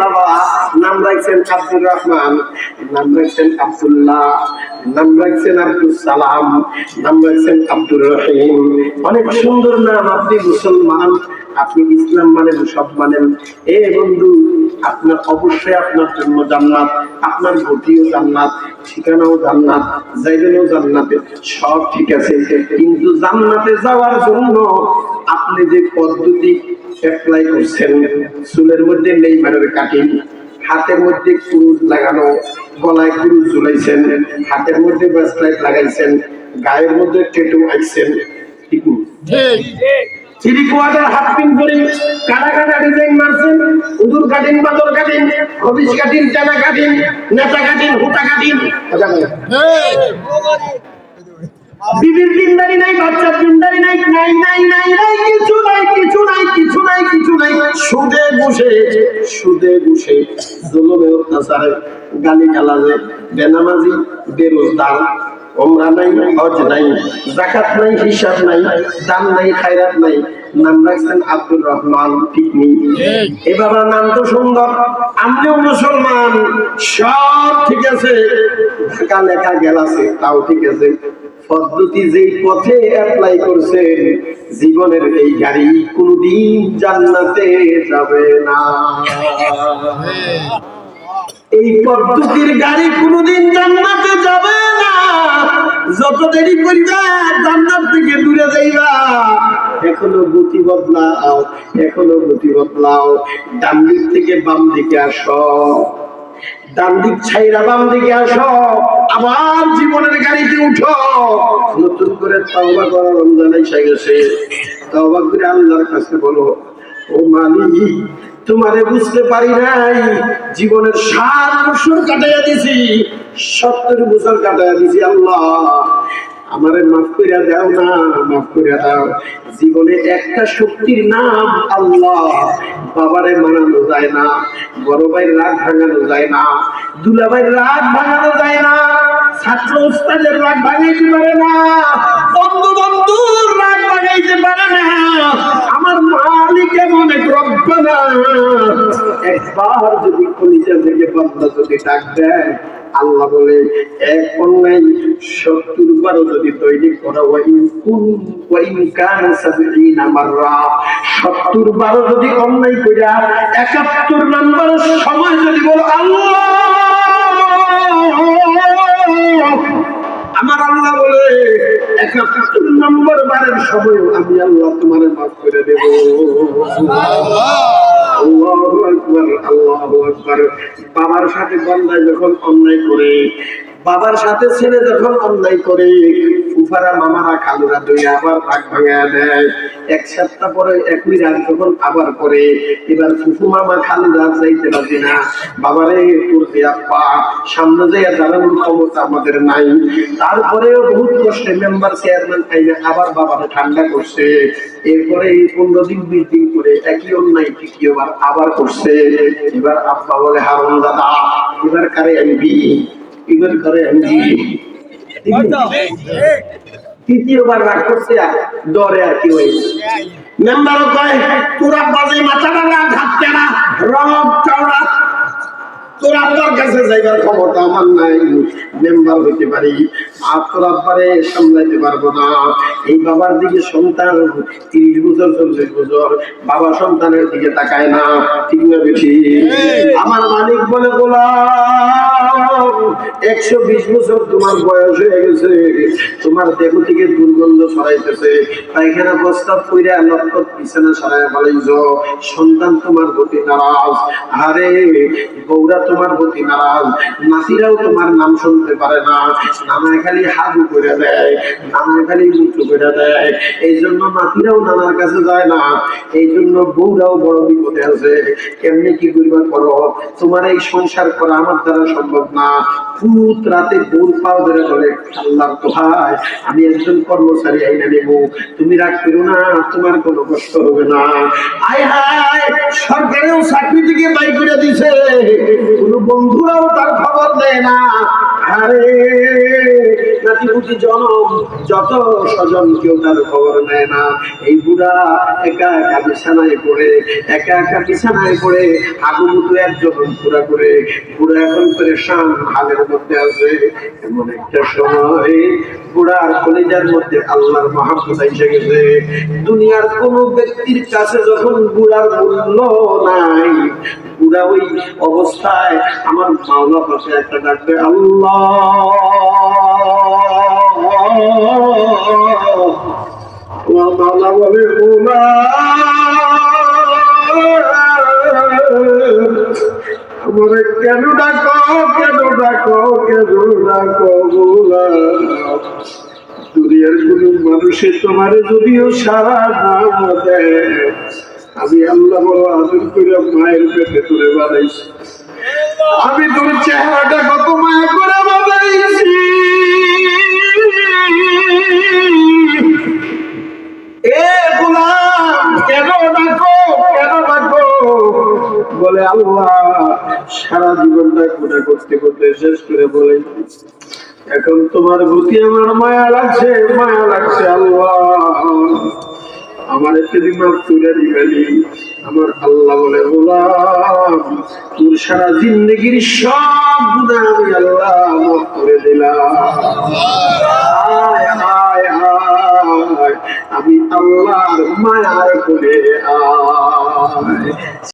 বাবা, নাম রাখছেন আব্দুর রহমান, নাম রাখছেন নাম রাখছেন আব্দুল সালাম, নাম রাখছেন আব্দুর রহিম। অনেক সুন্দর নাম আপনি মুসলমান, আপনি ইসলাম মানেন, সব মানেন। এ বন্ধু, আপনার অবশ্যই আপনার জন্য জান্নাত, আপনার গতিও জান্নাত, ঠিকানাও জান্নাত যাইবেনও জান্নাতে, সব ঠিক আছে। কিন্তু জান্নাতে যাওয়ার জন্য আপনি যে পদ্ধতি অ্যাপ্লাই করছেন চুলের মধ্যে নেই মারের কাটিং হাতের মধ্যে কুরুজ লাগানো গলায় কুরুজ ঝুলাইছেন হাতের মধ্যে ব্রেসলাইট লাগাইছেন গায়ের মধ্যে টেটু আইছেন পিন করে কাটা কাটা ডিজাইন মারছেন উদুর কাটিং বাদর কাটিং হবিস কাটিং টানা কাটিং নেতা কাটিং হুটা কাটিং বিবির দিনদারি নাই, বাচ্চার দিনদারি নাই নাই নাই নাই নাই, কিছু নাই কিছু নাই কিছু নাই কিছু নাই। সুদে বসে সুদে বসে গালি গালাজে, বেনামাজি, বেরোজগার, ওমরা নাই, হজ নাই, জাকাত নাই, হিসাব নাই, দান নাই, খায়রাত নাই। নাম রাখছেন আব্দুর রহমান ঠিক নেই এ বাবার নাম তো সুন্দর আমিও মুসলমান, সব ঠিক আছে। ঢাকা লেখা গেল আছে, তাও ঠিক আছে। পদ্ধতি যেই পথে অ্যাপ্লাই করছেন, জীবনের এই গাড়ি কোনদিন জান্নাতে যাবে না। এই পদ্ধতির গাড়ি কোনদিন জান্নাতে যাবে না। যত দেরি করিবা, জান্নাত থেকে দূরে যাইবা। এখনও গতি বদলাও, এখনও গতি বদলাও। ডান থেকে বাম দিকে আসো। ডান দিক ছাইরা বাম দিকে আসো। আবার জীবনের গাড়িতে উঠো। নতুন করে তাওবা করার রমজান এসে গেছে। তাওবা করে আল্লাহর কাছে বলো, ও মালিক, তোমারে বুঝতে পারি নাই। জীবনের সাত বছর কাটাইয়া দিছি, সত্তর বছর কাটাইয়া দিছি আল্লাহ। আমারে মাফ করিয়া দাও না, মাফ করিয়া দাও। জীবনে একটা শক্তির নাম আল্লাহ। বাবারে মানানো যায় না, বড় ভাইয়ের রাগ ভাঙানো যায় না দুলাভাইয়ের রাগ ভাঙানো যায় না, ছাত্র উস্তাদের রাগ ভাঙাইতে পারে না বন্ধু বন্ধুর রাগ ভাঙাইতে পারে না। একবার যদি থেকে যদি ডাক দেয়, আল্লাহ বলে অন্যায় সত্তর বারো যদি তৈরি করা সত্তর যদি অন্যায় একাত্তর নাম্বার সময় যদি বলো, আল্লাহ! আমার আল্লাহ একাত্তর নম্বর বারের সময় আমি আল্লাহ তোমার মাফ করে দেব। বাবার সাথে বন্ধায় যখন অন্যায় করে, বাবার সাথে ছেলে যখন অন্যায় করে ফুফারা মামারা খালুরা দুই আবার ভাগ ভাঙা দেয়। এক সপ্তাহ পরে একই রাত যখন আবার করে এবার ফুফু মামা খালুরা যাইতে না। বাবারে, তোর সামনে যাইয়া দাঁড়ানোর ক্ষমতা আমাদের নাই। তারপরেও বহুত কষ্টে মেম্বার চেয়ারম্যান আইনে আবার বাবারে ঠান্ডা করছে। এরপরে এই পনেরো দিন বিশ দিন করে একই অন্যায় তৃতীয়বার আবার করছে। এবার আব্বা বলে হারুন দাদা এবার কারে আনবি এবার কারে আনবি তৃতীয়বার রাগ করছে আর ডরে আর কি হয়েছে। মেম্বারও কয় তোরা বাজে মাথা ঘাটতে না রং চওড়া। তোর আব্বার কাছে যাইবার ক্ষমতা আমার নাই মেম্বার হইতে পারি। আর তোর আব্বারে সামলাইতে পারব না। এই বাবার দিকে সন্তান তিরিশ বছর চল্লিশ বছর বাবা সন্তানের দিকে তাকায় না। ঠিক না বেশি আমার মালিক বলে গোলাম। একশো বিশ বছর তোমার বয়স হয়ে গেছে, তোমার দেহ থেকে দুর্গন্ধ ছড়াইতেছে। পায়খানা প্রস্তাব কইরা লক্ষ বিছানা সরাই ফেলাইছ। সন্তান তোমার প্রতি নারাজ। আরে বৌরা তোমার প্রতি নারাজ। নাতিরাও তোমার নাম শুনতে পারে না। নানায় খালি হাগু করে দেয়, নানায় খালি মুচু করে দেয়। এই জন্য নাতিরাও নানার কাছে যায় না। এই জন্য বউরাও বড় বিপদে আছে। কেমনি কি করিবার করো তোমার এই সংসার করা আমার দ্বারা সম্ভব না। ভূত রাতে বোন পাও ধরে বলে, আল্লাহ দোহাই, আমি একজন কর্মচারী আইনা নেব। তুমি রাগ করো না, তোমার কোনো কষ্ট হবে না। আয়, হায় সরকারেও চাকরি থেকে বাই করে দিছে। কোনো বন্ধুরাও তার খবর দেয় না। আহারে জনম, যত স্বজন কেউ তার খবর নেয় না। এই বুড়া একা একা বিছানায় পড়ে, একা একা বিছানায় পড়ে একজন পুরা করে। বুড়া এখন পরেশান, হালের মধ্যে আছে। এমন একটা সময়, বুড়ার কলিজার মধ্যে আল্লাহর মহাব্বত এসে গেছে। দুনিয়ার কোন ব্যক্তির কাছে যখন বুড়ার মূল্য নাই বুড়া ওই অবস্থায় আমার মাওলা পাশে একটা ডাকবে, আল্লাহ! মাওলা বলে কেন ডাকো কেন ডাকো কেন ডাকো বুড়া দুনিয়ার কোন মানুষে তোমার যদিও সারা না দেয় আমি আল্লাহ বড় আদর করে মায়ের পেটে তুলে বানাইছি। আমি তোর চেহারাটা কত মায়া করে বানাইছি। এ গোলাম, কেন ডাকো কেন ডাকো? বলে আল্লাহ, সারা জীবনটা গুণা করতে করতে শেষ করে বলে, এখন তোমার প্রতি আমার মায়া লাগছে মায়া লাগছে আল্লাহ। আমার আমার আল্লাহ বলে তোর সারা জিন্দগির সব গুণা আমি আল্লাহ মাফ করে দিলাম। আমি আল্লাহ মায়ার করে